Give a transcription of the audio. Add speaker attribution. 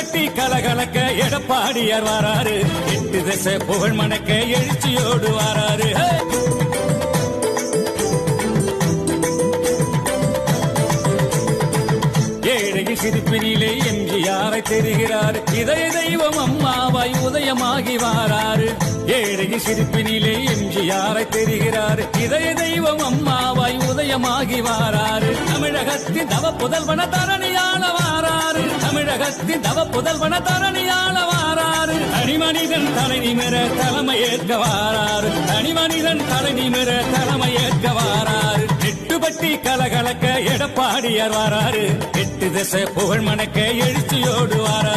Speaker 1: எட்டுப்பட்டி கலகலக்க எடப்பாடியார் வராரு. எட்டு திசை புகழ் மணக்க எழுச்சியோடு வராரு. ஏழகி சிரிப்பினிலே எம்ஜிஆரை தெரிகிறார். இதய தெய்வம் அம்மாவாய் உதயமாகி வாராரு. ஏழகி சிரிப்பினிலே எம்ஜிஆரை தெரிகிறார். இதய தெய்வம் அம்மாவாய் உதயமாகி வாராரு. தமிழகத்தின் தவ புதல்வன தரணியார் தமிழகத்தின் தவ புதல்வன தரணியாள வாராரு தனிமனிதன் தலை நிமிர தலைமை ஏற்க வாராரு தனிமனிதன் தலை நிமிர தலைமை ஏற்க வாராரு எட்டுப்பட்டி கலகலக்க எடப்பாடியார் வாராரு எட்டு திசை புகழ் மணக்க எழுச்சியோடு வாராரு